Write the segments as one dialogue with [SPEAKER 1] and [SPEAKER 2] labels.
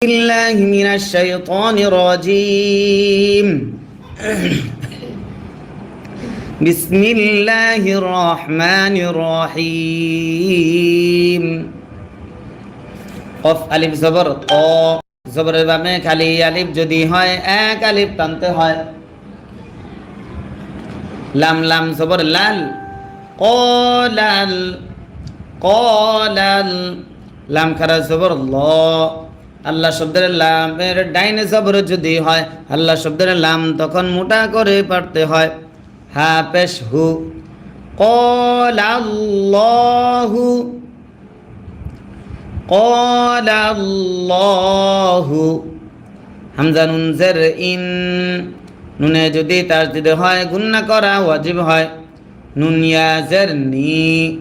[SPEAKER 1] بالله من الشيطان الرجيم بسم الله الرحمن الرحيم কফ আলিফ জবর ক জবরের বামে খালি আলিফ যদি হয় এক আলিফ টানতে হয় লাম লাম জবর লাল কলাল কলাল লাম খারা জবর ল আল্লাহ শব্দের লামের ডাইনে যদি হয়, আল্লাহ শব্দের লাম তখন মোটা করে পারতে হয়। হা পেশ হু। কু কু হামজা নুন জের ইন। নুনে যদি তার দিতে হয়, গুন্না করা ওয়াজিব হয়। নুনিয়া জের নি।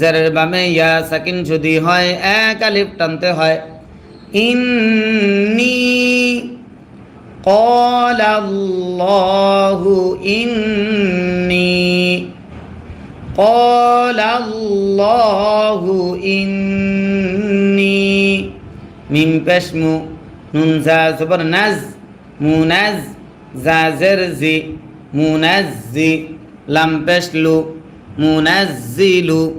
[SPEAKER 1] জের বামে ইয়া সাকিন যদি হয়, এক আলিফ টানতে হয়। إني قال الله إني قال الله إني من بشم نون زا زبر نز منز زا زرزي منزي لم بشلو منزل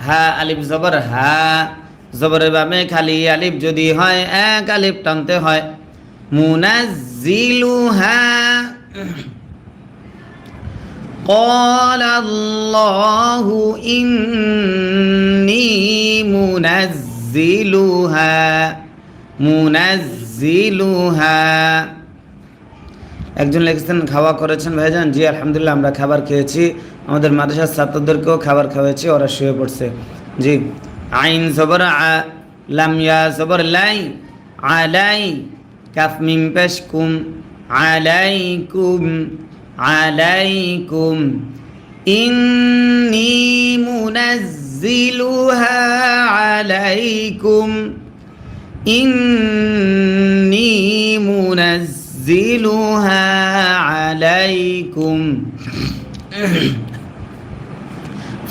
[SPEAKER 1] ها ألف زبر ها জবরের বামে খালি আলিফ যদি হয় এক আলিফ টানতে হয় মুনাজ্জিলু হা قال الله إني منزلها منزلها একজন লিখেছেন খাওয়া করেছেন ভাইজান জি আলহামদুলিল্লাহ আমরা খাবার খেয়েছি আমাদের মাদ্রাসার ছাত্রদেরকেও খাবার খাওয়াইছি ওরা শুয়ে পড়ছে জি আইন সবর আ লামিয়া সবর লাই, আলাই কাফমিম পেশকুম আলাইকুম আলাইকুম। ইন্নি মুনাজ্জিলুহা আলাইকুম। ইন্নি মুনাজ্জিলুহা আলাইকুম।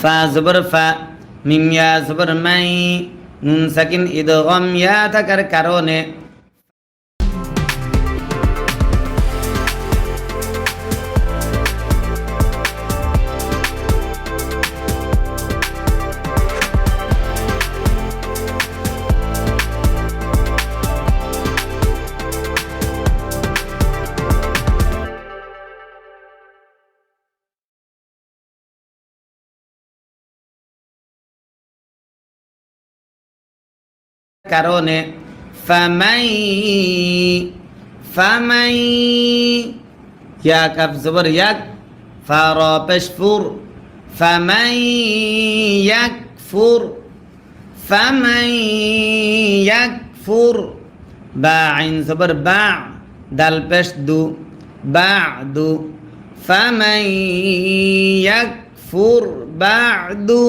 [SPEAKER 1] ফা জবর ফা فا মিম ইয়া জবর মাই নুন সাকিন ইদগম ইয়া থাকার কারণে কারণে ফামাই ফামাই, ইয়া কাফ জবর ইয়াক, ফার পেশফুর, ফামাই ইয়াকফুর ফামাই ইয়াকফুর বা আইন জবর বা দাল পেশ দু বাদু ফামাই ইয়াকফুর বাদু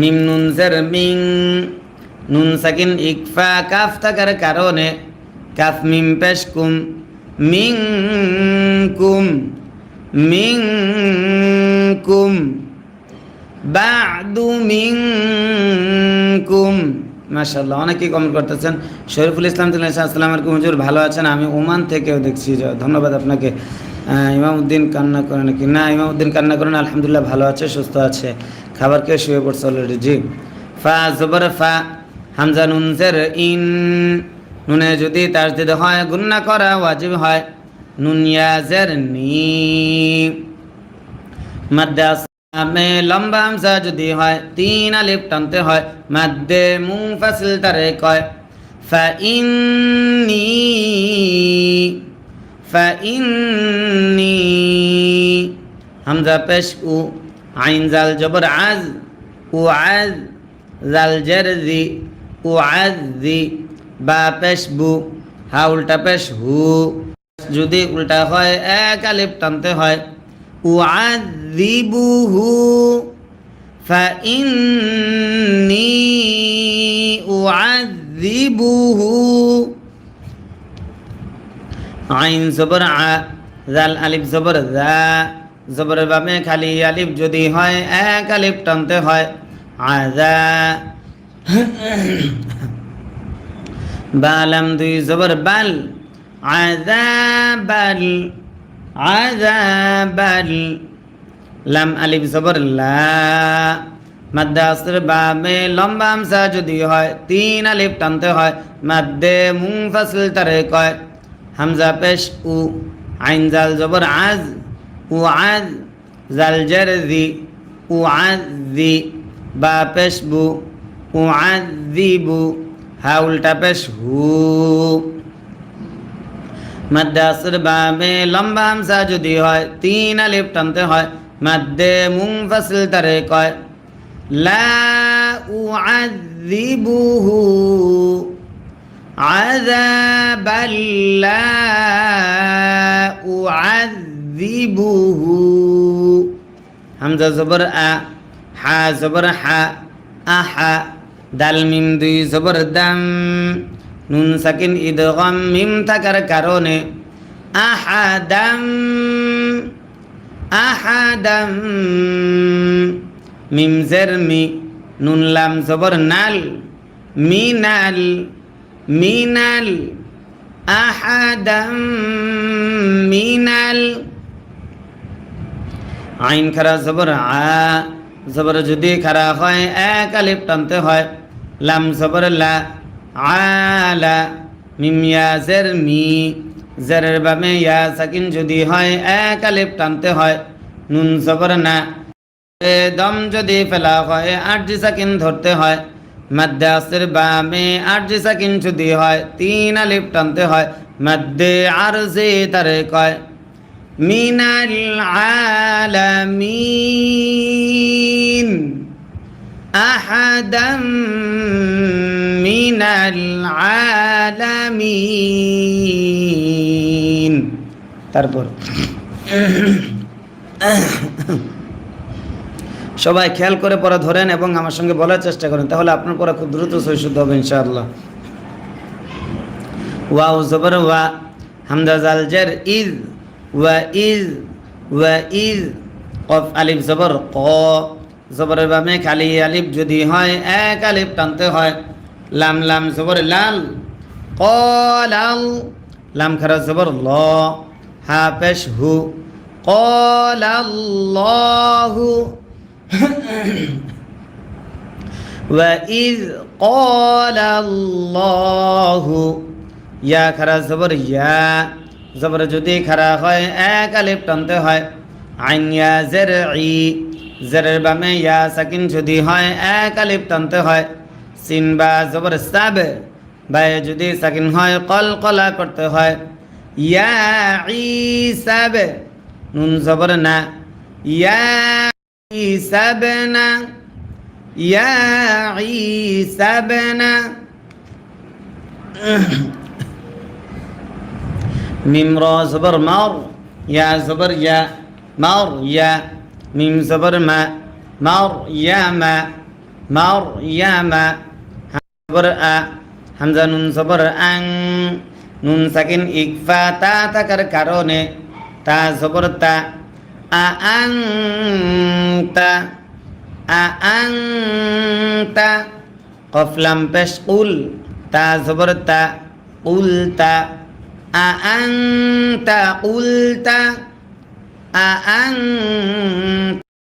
[SPEAKER 1] মিম নুন জের মিং। নুন সাকিন ইকফা কাফ থাকার কারণে কাফ মিম পেশ কুম। মিং কুম। মিং কুম। বাদু মিং কুম। মাশাল্লাহ অনেকেই কমেন্ট করতেছেন, শরীফুল ইসলাম আসসালামের হুজুর ভালো আছেন? আমি ওমান থেকেও দেখছি ধন্যবাদ আপনাকে। ইমামউদ্দিন কান্না করে নাকি? না, ইমামউদ্দিন কান্না করেন, আলহামদুলিল্লাহ ভালো আছে, সুস্থ আছে। খাবার খেয়ে শুয়ে পড়ছে অলরেডি জি। ফা জবর ফা, হামজা নুনজের ইন। নুনে যদি তার যদি হয়, গুন্না করা ওয়াজিব হয়। নুন ইয়াজের নি। মাদ্দে মে লম্বা হামজা যদি হয়, তিন আলিফ টানতে হয়। মাদ্দে মুং ফাসিল তারে কয়, ফা ইন্নি ফা ইন্নি হামজা পেশ উ। আইন জাল জবর আজ উ আজ জাল জের জি উ আজ জি বা পেশ বু হা উল্টা পেশ হু যদি উল্টা হয় এক আলিফ টানতে হয় উ আজ দিবুহু فإني أعذبه আইন জবর আ জাল আলিফ জবর জা জবরের বামে খালি আলিফ যদি হয়, এক আলিফ টানতে হয়। আজা বালাম দুই জবর বাল। আযাবাল আযাবাল লাম আলিফ জবর লা। মাদ্দে বামে লম্বা আমসা যদি হয়, তিন আলিফ টানতে হয়। মাদ্দে মুংফাসিল তারে কয়। হামজা পেশ উ। আইন জাল জবর আজ। উ আজ জাল জের দি উ আজ দি বা পেশ বু উ আজ দি হা উল্টা পেশ হু মাদ্দে আসর বামে লম্বা হামসা যদি হয়, তিন আলিফ টানতে হয়, মাদ্দে মুংফাসিল তারে কয়, লা উআযিবুহু আযাবাল লা উআযিবুহু হামজা জবর আ হা জবর হা আহা দাল মিম দুই জবর দাম নুন সাকিন ইদগম মিম থাকার কারণে আহাদাম আহাদাম মিম জের মি নুন লাম জবর নাল মিনাল মিনাল আহাদাম মিনাল আইন খারা জবর, আ জবর যদি খারা হয়, এক আলিফ টানতে হয়। লাম জবর লা আলা মিম ইয়া জের মি, জেরের বামে ইয়া সাকিন যদি হয়, এক আলিফ টানতে হয়। নুন জবর না দম যদি ফেলা হয় আরজি সাকিন ধরতে হয়। মাদ্দে আসের বামে আরজি সাকিন যদি হয়, তিন আলিফ টানতে হয়। মাদ্দে আরজি তারে কয় মিনাল আলামিন আহাদাম মিনাল আলামিন তারপর। সবাই খেয়াল করে পরে ধরেন এবং আমার সঙ্গে বলার চেষ্টা করেন, তাহলে আপনার পড়া খুব দ্রুত সহিশুদ্ধ হবে ইনশাআল্লাহ। ওয়াও, জবর ওয়া, হামদা, জাল, জের ইজ ওয়া ইজ ওয়া ইজ কফ আলিফ জবর ক জবরের বামে খালি আলিফ যদি হয় এক আলিফ টানতে হয় লাম লাম জবর লাল ক লাল লাম খারা জবর ল হা পেশ হু قال الله وإذ قال الله ইয়া খারা জবর ইয়া জবর যদি খারা হয়, এক আলিফ টানতে হয়। আইন ইয়া জের ই জেরের বামে ইয়া সাকিন যদি হয়, এক আলিফ টানতে হয়। সিন বা জবর সাব, বায়ে যদি সাকিন হয়, কল কলা করতে হয়। ইয়া ই সাব, নুন জবর না। ইয়া ইসাবনা ইয়া ইসাবনা মিম র জবর মার ইয়া জবর ইয়া মার ইয়া মিম জবর মা মার ইয়া মা মার ইয়া মা জবর আ, হামজা নুন জবর আং, নুন সাকিন ইকফা তা থাকার কারণে, তা জবর তা, আ আং তা, আ আং তা, কফলাম পেশ উল, তা জবর তা, উল তা আ আং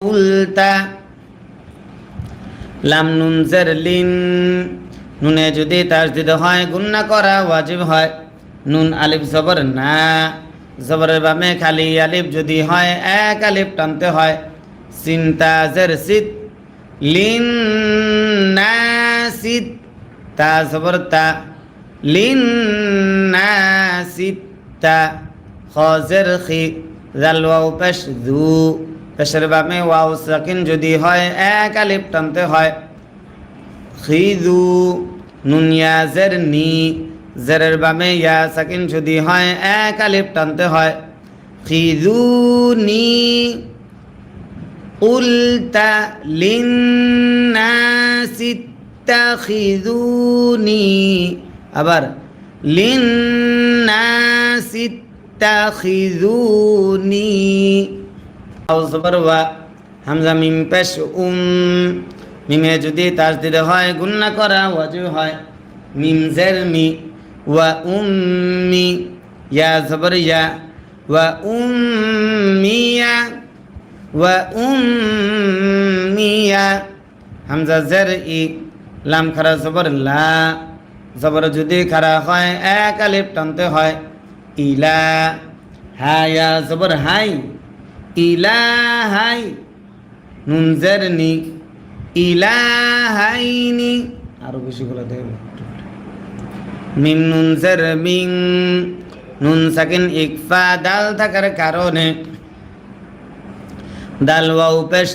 [SPEAKER 1] উল তা লাম নুন জের লিন নুনে যদি তাসদিদ হয়, গুন্না করা ওয়াজিব হয়। নুন আলিফ জবর না, জবরের বামে খালি আলিফ যদি হয়, এক আলিফ টানতে হয়। সিনতা জের সিত, লিন না সিত, তা জবর তা। না যদি হয়, এক আলিফ টানতে হয়। খিদু, নুন জের নি জেরের বামে ইয়া সাকিন যদি হয়, এক আলিফ হয়। উল্টা লিন্নাসি তাখিদুনি আবার লিন্নাসি তাখিদুনি আও জবর ওয়া হামজা মিম পেশ উম মিমে যদি তাসদিদ হয়, গুন্না করা ওয়াজিব হয়। মিম জের মি ওয়া উম্মি। ইয়া জবর ইয়া ওয়া উম্মিয়া ওয়া উম্মিয়া। হামজা জের ই লাম খারা জবর লা। জবর যদি খারা হয়, এক আলিফ টানতে হয়। ইলা হায়া জবর হাই, ইলা হাই, নুন জের নি, ইলা হাইনি আরও বেশি করে দেবে। মিম নুন জের মিং, নুন সাকিন ইকফা, দাল থাকার কারণে। দাল ওয়াও পেশ